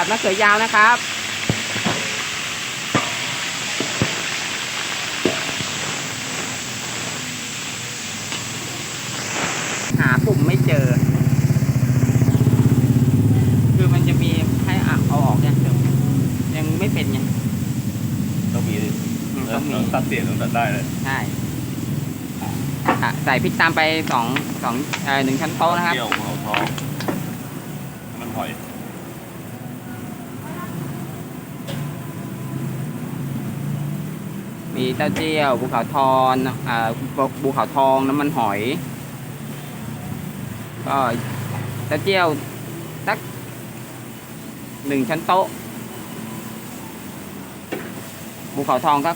ผัดมะเขือยาวนะครับ หาปุ่มไม่เจอ คือมันจะมีให้อะเอาออกเนี่ยยังไม่เป็นไงต้องมีดิอืมต้องมีตัดเสียงต้องตัดได้เลย ใช่อะใส่พริกตามไปสองสองเอ่อหนึ่งช้อนโต๊ะนะครับเที่ยวเขาทองมันหอย มีเต้าเจี้ยวภูเขาทองอ่าภูเขาทองน้ำมันหอย ก็เต้าเจี้ยวสักหนึ่งชั้นโต๊ะภูเขาทองก็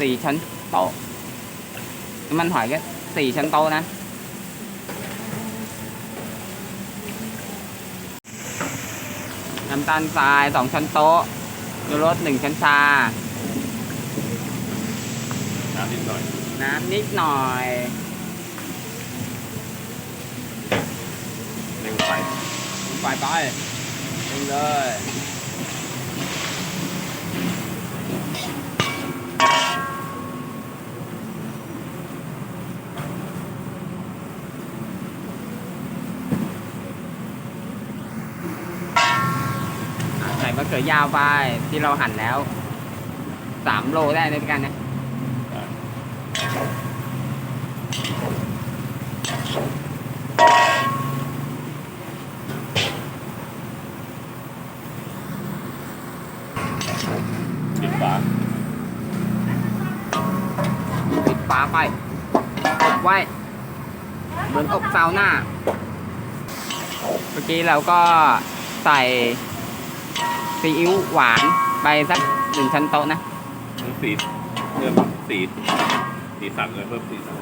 สี่ชั้นโต๊ะน้ำมันหอยก็สี่ชั้นโต๊ะนะน้ำตาลทรายสองชั้นโต๊ะชูรสหนึ่งชั้นชา น้ำนิดหน่อย น้ำนิดหน่อยเร็วไปไปไปลงเลยอะใส่มะเขือยาวไปที่เราหั่นแล้วสามโลได้ในกันนะ ปิดฝา ปิดฝา ไปอบไว้ เหมือนอบซาวน่า เมื่อกี้เราก็ใส่ซีอิ๊วหวานไปสักหนึ่งชั้นโต๊ะนะเพิ่มสีเพิ่มสีสีสันเลยเพิ่มสีสัน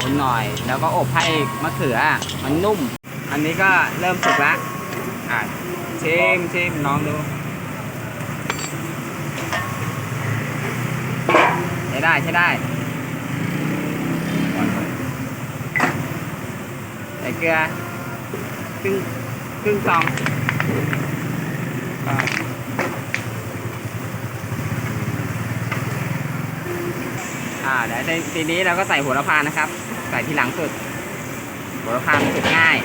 คนหน่อย แล้วก็อบให้มะเขือมันนุ่ม อันนี้ก็เริ่มสุกแล้วอะชิมชิมลองดู ช้ได้ใช้ได้ใส่เกลือครึ่งครึ่งซองอ่าเดี๋ยวทีนี้เราก็ใส่โหัวละพานะครับ ใส่ทีหลังสุดโหัวละพามันสุกง่าย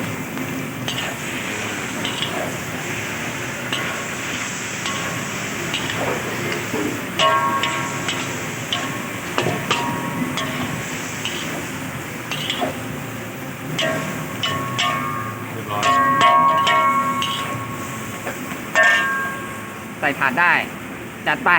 ใส่ถาดได้ จัดไป